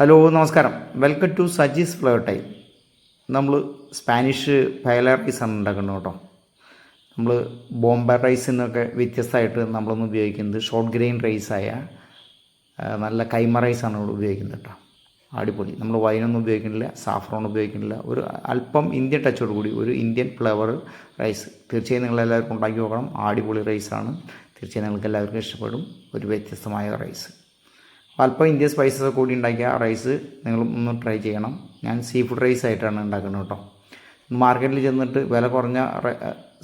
Hello നമസ്കാരം. Welcome to Sajis flavour time നമ്മൾ Spanish paella റൈസാണ് ഉണ്ടാക്കുന്നത് കേട്ടോ. നമ്മൾ ബോംബെ റൈസിൽ നിന്നൊക്കെ വ്യത്യസ്തമായിട്ട് നമ്മളൊന്ന് ഉപയോഗിക്കുന്നത് ഷോർട്ട് ഗ്രെയിൻ റൈസായ നല്ല കൈമ റൈസാണ് നമ്മൾ ഉപയോഗിക്കുന്നത് കേട്ടോ. അടിപൊളി. നമ്മൾ വൈനൊന്നും ഉപയോഗിക്കുന്നില്ല സാഫ്രോൺ ഉപയോഗിക്കുന്നില്ല. ഒരു അല്പം ഇന്ത്യൻ ടച്ചോട് കൂടി ഒരു ഇന്ത്യൻ ഫ്ലവർ റൈസ് തീർച്ചയായും നിങ്ങളെല്ലാവർക്കും ഉണ്ടാക്കി നോക്കണം. അടിപൊളി റൈസാണ് തീർച്ചയായും നിങ്ങൾക്ക് എല്ലാവർക്കും ഇഷ്ടപ്പെടും. ഒരു വ്യത്യസ്തമായ റൈസ് അല്പം ഇന്ത്യൻ സ്പൈസസ് കൂടി ഉണ്ടാക്കിയ റൈസ് നിങ്ങൾ ഒന്ന് ട്രൈ ചെയ്യണം. ഞാൻ സീ ഫുഡ് റൈസ് ആയിട്ടാണ് ഉണ്ടാക്കുന്നത് കേട്ടോ. മാർക്കറ്റിൽ ചെന്നിട്ട് വില കുറഞ്ഞ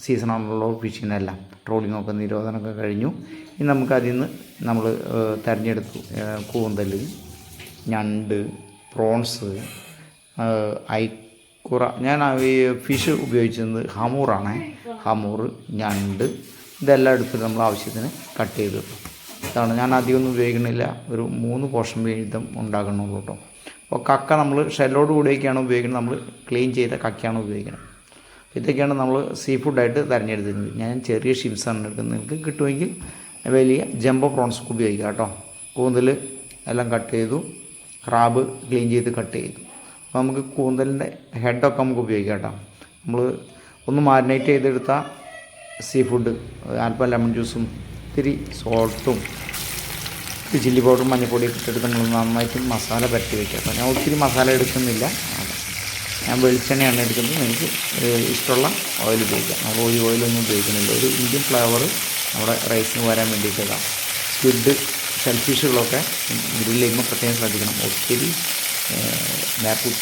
സീസണാണല്ലോ ഫിഷിനെല്ലാം ട്രോളിംഗ് ഒക്കെ നിരോധനമൊക്കെ കഴിഞ്ഞു. ഇനി നമുക്ക് അതിൽ നിന്ന് നമ്മൾ തിരഞ്ഞെടുത്തു കൂന്തൽ ഞണ്ട് പ്രോൺസ് ഐക്കുറ ഞാൻ ഈ ഫിഷ് ഉപയോഗിച്ചത് ഹമൂറാണ്. ഹമൂർ ഞണ്ട് ഇതെല്ലാം എടുത്തിട്ട് നമ്മൾ ആവശ്യത്തിന് കട്ട് ചെയ്ത്. വെക്കും ഇതാണ് ഞാൻ അധികമൊന്നും ഉപയോഗിക്കണില്ല. ഒരു മൂന്ന് പോർഷൻ വീതം ഉണ്ടാക്കണുള്ളൂ കേട്ടോ അപ്പോൾ കക്ക നമ്മൾ ഷെല്ലോട് കൂടിയൊക്കെയാണ് ഉപയോഗിക്കുന്നത് നമ്മൾ ക്ലീൻ ചെയ്ത കക്കയാണ് ഉപയോഗിക്കുന്നത് ഇതൊക്കെയാണ് നമ്മൾ സീ ഫുഡായിട്ട് തിരഞ്ഞെടുത്തിരുന്നത്. ഞാൻ ചെറിയ ഷിപ്സാണ് എടുക്കുന്നത്. നിങ്ങൾക്ക് കിട്ടുമെങ്കിൽ വലിയ ജംബോ പ്രോൺസ് ഉപയോഗിക്കാം കേട്ടോ കൂന്തൽ എല്ലാം കട്ട് ചെയ്തു. ക്രാബ് ക്ലീൻ ചെയ്ത് കട്ട് ചെയ്തു. അപ്പോൾ നമുക്ക് കൂന്തലിന്റെ ഹെഡൊക്കെ നമുക്ക് ഉപയോഗിക്കാം കേട്ടോ നമ്മൾ ഒന്ന് മാരിനേറ്റ് ചെയ്തെടുത്ത സീ ഫുഡ് അല്പം ലെമൺ ജ്യൂസും ഇത്തിരി സോൾട്ടും ചില്ലി പൗഡറും മഞ്ഞൾപ്പൊടിയൊക്കെ ഇട്ടിട്ട് നമ്മൾ നന്നായിട്ട് മസാല പരട്ടി വയ്ക്കുക അപ്പോൾ ഞാൻ ഒത്തിരി മസാല എടുക്കുന്നില്ല. ഞാൻ വെളിച്ചെണ്ണയാണ് എടുക്കുന്നത്. എനിക്ക് ഇഷ്ടമുള്ള ഓയിൽ ഉപയോഗിക്കാം. നമ്മൾ ഓയിൽ ഓയിലൊന്നും ഉപയോഗിക്കുന്നില്ല. ഒരു ഇന്ത്യൻ ഫ്ലേവർ നമ്മുടെ റൈസിന് വരാൻ വേണ്ടിയിട്ടതാണ് സ്ക്വിഡ് ഷെൽഫിഷുകളൊക്കെ ഗ്രില്ല് പ്രത്യേകം ശ്രദ്ധിക്കണം. ഒത്തിരി നേരത്തെ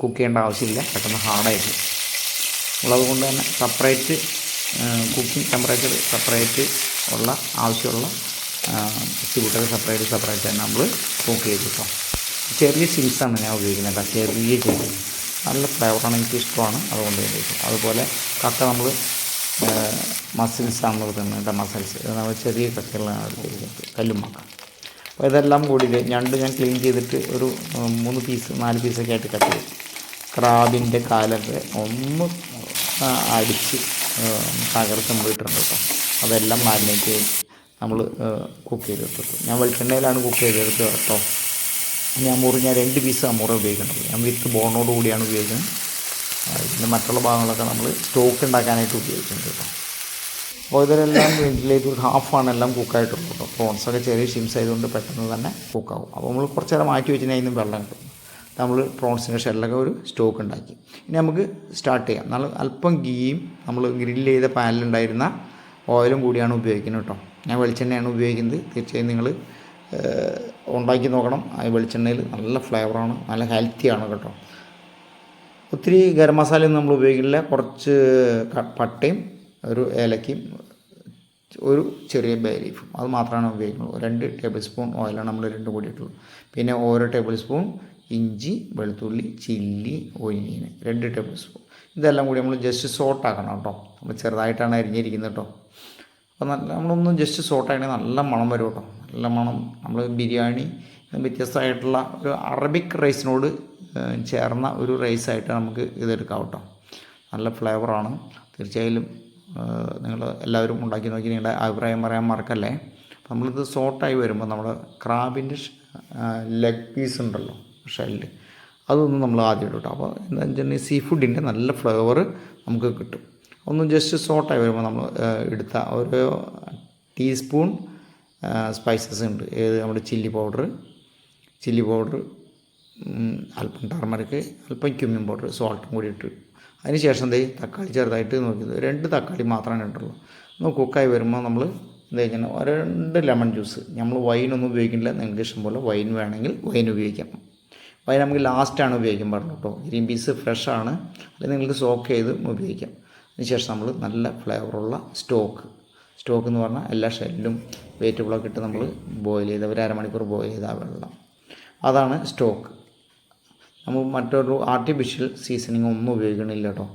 കുക്ക് ചെയ്യേണ്ട ആവശ്യമില്ല. പെട്ടെന്ന് ഹാർഡായിട്ട് ഉള്ളതുകൊണ്ട് തന്നെ സെപ്പറേറ്റ് കുക്കിംഗ് ടെമ്പറേച്ചർ സെപ്പറേറ്റ് ഉള്ള ആവശ്യമുള്ള സ്യൂട്ടൊക്കെ സെപ്പറേറ്റ് സെപ്പറേറ്റ് തന്നെ നമ്മൾ കുക്ക് ചെയ്ത് കിട്ടും ചെറിയ ചിങ്സാണ് ഞാൻ ഉപയോഗിക്കുന്നത് കേട്ടോ. ചെറിയ ചിങ്സ് നല്ല ഫ്ലേവറാണ് എനിക്ക് ഇഷ്ടമാണ്. അതുകൊണ്ട് തന്നെ അതുപോലെ കക്ക നമ്മൾ മസിൽസാണ് കേട്ടോ മസിൽസ് നമ്മൾ ചെറിയ കക്കകളാണ് എടുത്തിരിക്കുന്നത് കല്ലുമാക്ക അപ്പോൾ ഇതെല്ലാം കൂടി ഞണ്ട് ഞാൻ ക്ലീൻ ചെയ്തിട്ട് ഒരു മൂന്ന് പീസ് നാല് പീസൊക്കെ ആയിട്ട് കട്ട് ചെയ്തു. ക്രാബിന്റെ കാലൊക്കെ ഒന്ന് അടിച്ച് തകർത്ത് സംഭവിച്ചിട്ടുണ്ട് കേട്ടോ. അതെല്ലാം മാരിനേറ്റ് ചെയ്ത് നമ്മൾ കുക്ക് ചെയ്തെടുത്തു ഞാൻ വെളിച്ചെണ്ണയിലാണ് കുക്ക് ചെയ്തെടുത്തത് കേട്ടോ. ഞാൻ മുറി ഞാൻ രണ്ട് പീസ് അമുറ ഉപയോഗിക്കുന്നത്. ഞാൻ വിത്ത് ബോണോട് കൂടിയാണ് ഉപയോഗിക്കുന്നത്. പിന്നെ മറ്റുള്ള ഭാഗങ്ങളൊക്കെ നമ്മൾ സ്റ്റോക്ക് ഉണ്ടാക്കാനായിട്ട് ഉപയോഗിക്കുന്നത് കേട്ടോ. അപ്പോൾ ഇതിലെല്ലാം ഇതിലേക്ക് ഒരു ഹാഫാണ് എല്ലാം കുക്കായിട്ടുള്ളത് കേട്ടോ. പ്രോൺസൊക്കെ ചെറിയ ഷിംസ് ആയതുകൊണ്ട് പെട്ടെന്ന് തന്നെ കുക്കാവും അപ്പോൾ നമ്മൾ കുറച്ച് നേരം മാറ്റി വെച്ചിട്ട് അതിന് വെള്ളം കിട്ടും. നമ്മൾ പ്രോൺസിന്റെ ഷെല്ലൊക്കെ ഒരു സ്റ്റോക്ക് ഉണ്ടാക്കി. ഇനി നമുക്ക് സ്റ്റാർട്ട് ചെയ്യാം. നമ്മൾ അല്പം ഗീയും നമ്മൾ ഗ്രില്ല് ചെയ്ത പാനിലുണ്ടായിരുന്ന ഓയിലും കൂടിയാണ് ഉപയോഗിക്കുന്നത് കേട്ടോ. ഞാൻ വെളിച്ചെണ്ണയാണ് ഉപയോഗിക്കുന്നത്. തീർച്ചയായും നിങ്ങൾ ഉണ്ടാക്കി നോക്കണം. ആ വെളിച്ചെണ്ണയിൽ നല്ല ഫ്ലേവറാണ് നല്ല ഹെൽത്തിയാണ് കേട്ടോ. ഒത്തിരി ഗരം മസാലയൊന്നും നമ്മൾ ഉപയോഗിക്കില്ല കുറച്ച് പട്ടയും ഒരു ഏലക്കയും ഒരു ചെറിയ ബേ ലീഫും അത് മാത്രമാണ് ഉപയോഗിക്കുന്നത്. രണ്ട് ടേബിൾ സ്പൂൺ ഓയിലാണ് നമ്മൾ രണ്ടും കൂടി ഇട്ടുള്ളൂ പിന്നെ ഓരോ ടേബിൾ സ്പൂൺ ഇഞ്ചി വെളുത്തുള്ളി ചില്ലി ഒനിയൻ രണ്ട് ടേബിൾ സ്പൂൺ ഇതെല്ലാം കൂടി നമ്മൾ ജസ്റ്റ് സോട്ടാക്കണം കേട്ടോ. നമ്മൾ ചെറുതായിട്ടാണ് അരിഞ്ഞിരിക്കുന്നത് കേട്ടോ. അപ്പോൾ നല്ല നമ്മളൊന്ന് ജസ്റ്റ് സോട്ടാണെങ്കിൽ നല്ല മണം വരും കേട്ടോ. നല്ല മണം. നമ്മൾ ബിരിയാണി വ്യത്യസ്തമായിട്ടുള്ള ഒരു അറബിക് റൈസിനോട് ചേർന്ന ഒരു റൈസായിട്ട് നമുക്ക് ഇതെടുക്കാം കേട്ടോ. നല്ല ഫ്ലേവറാണ് തീർച്ചയായും നിങ്ങൾ എല്ലാവരും ഉണ്ടാക്കി നോക്കി നിങ്ങളുടെ അഭിപ്രായം പറയാൻ മറക്കല്ലേ. നമ്മളിത് സോട്ടായി വരുമ്പോൾ നമ്മൾ ക്രാബിന്റെ ലെഗ് പീസ് ഉണ്ടല്ലോ. ഷെല്ല്. അതൊന്നും നമ്മൾ ആദ്യം ഇടും അപ്പോൾ എന്താ വെച്ചിട്ടുണ്ടെങ്കിൽ സീ ഫുഡിന്റെ നല്ല ഫ്ലേവർ നമുക്ക് കിട്ടും. ഒന്ന് ജസ്റ്റ് സോട്ടായി വരുമ്പോൾ നമ്മൾ എടുത്ത ഒരു ടീസ്പൂൺ സ്പൈസസ് ഉണ്ട്. ഏത് നമ്മുടെ ചില്ലി പൗഡർ ചില്ലി പൗഡർ അല്പം ടർമറിക്ക് അല്പം ക്യുമിൻ പൗഡർ സോൾട്ടും കൂടി ഇട്ട്. അതിന് ശേഷം ദേ തക്കാളി ചെറുതായിട്ട് നോക്കിയത്. രണ്ട് തക്കാളി മാത്രമേ ഇട്ടുള്ളൂ. ഒന്ന് കുക്കായി വരുമ്പോൾ നമ്മൾ എന്താ വെച്ചാൽ രണ്ട് ലെമൺ ജ്യൂസ് നമ്മൾ വൈനൊന്നും ഉപയോഗിക്കുന്നില്ല. നിങ്ങൾക്ക് ഇഷ്ടം പോലെ വൈൻ വേണമെങ്കിൽ വൈൻ ഉപയോഗിക്കാം. വൈൻ നമുക്ക് ലാസ്റ്റാണ് ഉപയോഗിക്കാൻ പാടുള്ളൂ കേട്ടോ. ഗ്രീൻ പീസ് ഫ്രഷാണ് അല്ലെങ്കിൽ നിങ്ങൾക്ക് സോക്ക് ചെയ്ത് ഉപയോഗിക്കാം. അതിനുശേഷം നമ്മൾ നല്ല ഫ്ലേവറുള്ള സ്റ്റോക്ക് സ്റ്റോക്ക് എന്ന് പറഞ്ഞാൽ എല്ലാ ഷെല്ലും വെജിറ്റബിളൊക്കെ ഇട്ട് നമ്മൾ ബോയിൽ ചെയ്ത് ഒരു അരമണിക്കൂർ ബോയിൽ ചെയ്ത വെള്ളം. അതാണ് സ്റ്റോക്ക് നമ്മൾ മറ്റൊരു ആർട്ടിഫിഷ്യൽ സീസണിങ് ഒന്നും ഉപയോഗിക്കണില്ല കേട്ടോ.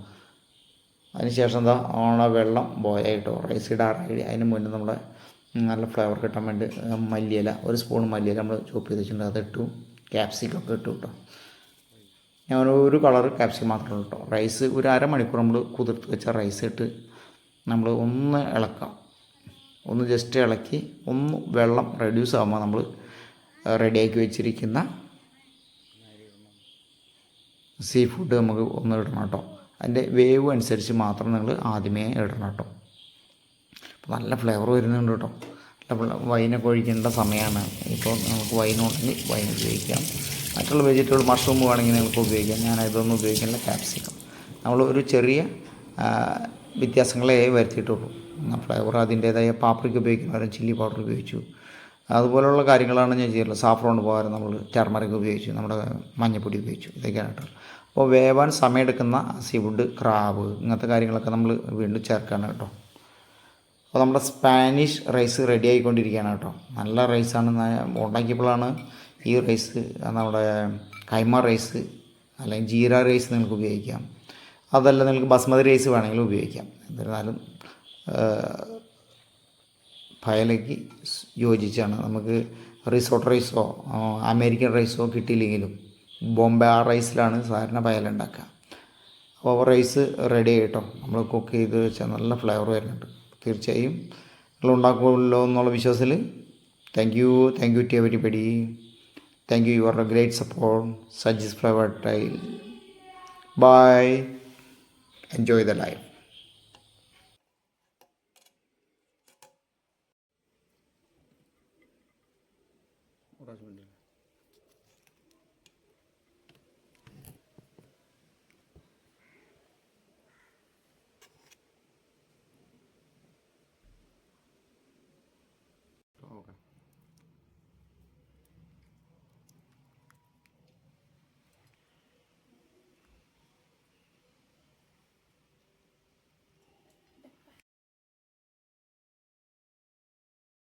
അതിനുശേഷം എന്താ ഓണ വെള്ളം ബോയായിട്ടോ റൈസ് ഇടാറായി അതിന് മുന്നേ നമ്മുടെ നല്ല ഫ്ലേവർ കിട്ടാൻ വേണ്ടി മല്ലിയില ഒരു സ്പൂൺ മല്ലിയില നമ്മൾ ചോപ്പ് ചെയ്ത് വെച്ചിട്ടുണ്ട്. അതിട്ടു ക്യാപ്സിക്കൊക്കെ ഇട്ടു കേട്ടോ ഞാൻ ഒരു കളർ ക്യാപ്സിക്കം മാത്രമേ കേട്ടോ റൈസ് ഒരു അരമണിക്കൂർ നമ്മൾ കുതിർത്ത് വെച്ച റൈസ് ഇട്ട് നമ്മൾ ഒന്ന് ഇളക്കാം. ഒന്ന് ജസ്റ്റ് ഇളക്കി ഒന്ന് വെള്ളം റെഡ്യൂസ് ആകുമ്പോൾ നമ്മൾ റെഡിയാക്കി വെച്ചിരിക്കുന്ന സീ ഫുഡ് നമുക്ക് ഒന്ന് ഇടണം കേട്ടോ അതിന്റെ വേവ് അനുസരിച്ച് മാത്രം നിങ്ങൾ ആദ്യമേ ഇടണം കേട്ടോ നല്ല ഫ്ലേവർ വരുന്നുണ്ട് കേട്ടോ നല്ല വൈനൊക്കെ ഒഴിക്കേണ്ട സമയമാണ്. ഇപ്പോൾ നമുക്ക് വൈനുണ്ടെങ്കിൽ വൈൻ ഉപയോഗിക്കാം. മറ്റുള്ള വെജിറ്റബിൾ മഷ്റൂം വേണമെങ്കിൽ നിങ്ങൾക്ക് ഉപയോഗിക്കാം. ഞാൻ ഇതൊന്നും ഉപയോഗിക്കുന്നില്ല ക്യാപ്സിക്കം നമ്മൾ ഒരു ചെറിയ വ്യത്യാസങ്ങളെ വരുത്തിയിട്ടുള്ളൂ. ഫ്ലേവർ അതിന്റേതായ പാപ്രിക്ക ഉപയോഗിക്കുന്നവരും ചില്ലി പൗഡർ ഉപയോഗിച്ചു. അതുപോലുള്ള കാര്യങ്ങളാണ് ഞാൻ ചെയ്യുന്നത് സാഫ്രോൺ പകരം നമ്മൾ ടർമറിക് ഉപയോഗിച്ചു. നമ്മുടെ മഞ്ഞപ്പൊടി ഉപയോഗിച്ചു. ഇതൊക്കെയാണ് കേട്ടോ. അപ്പോൾ വേവാൻ സമയമെടുക്കുന്ന സീ ഫുഡ് ക്രാബ് ഇങ്ങനത്തെ കാര്യങ്ങളൊക്കെ നമ്മൾ വീണ്ടും ചേർക്കുകയാണ് കേട്ടോ. അപ്പോൾ നമ്മുടെ സ്പാനിഷ് റൈസ് റെഡി ആയിക്കൊണ്ടിരിക്കുകയാണ് കേട്ടോ. നല്ല റൈസാണ് ഉണ്ടാക്കിയപ്പോഴാണ് ഈ റൈസ് നമ്മുടെ കൈമ റൈസ് അല്ലെങ്കിൽ ജീര റൈസ് നിങ്ങൾക്ക് ഉപയോഗിക്കാം. അതല്ല നിങ്ങൾക്ക് ബസ്മതി റൈസ് വേണമെങ്കിലും ഉപയോഗിക്കാം. എന്നിരുന്നാലും പയലയ്ക്ക് യോജിച്ചാണ്. നമുക്ക് റിസോർട്ട് റൈസോ അമേരിക്കൻ റൈസോ കിട്ടിയില്ലെങ്കിലും ബോംബെ ആ റൈസിലാണ് സാധാരണ പയല ഉണ്ടാക്കുക. അപ്പോൾ റൈസ് റെഡി ആയിട്ടോ നമ്മൾ കുക്ക് ചെയ്ത് വെച്ചാൽ നല്ല ഫ്ലേവർ വരുന്നുണ്ട്. തീർച്ചയായും നിങ്ങൾ ഉണ്ടാക്കുമല്ലോ എന്നുള്ള വിശ്വാസത്തിൽ thank you thank you to everybody thank you your great support Sajis flavour time bye enjoy the life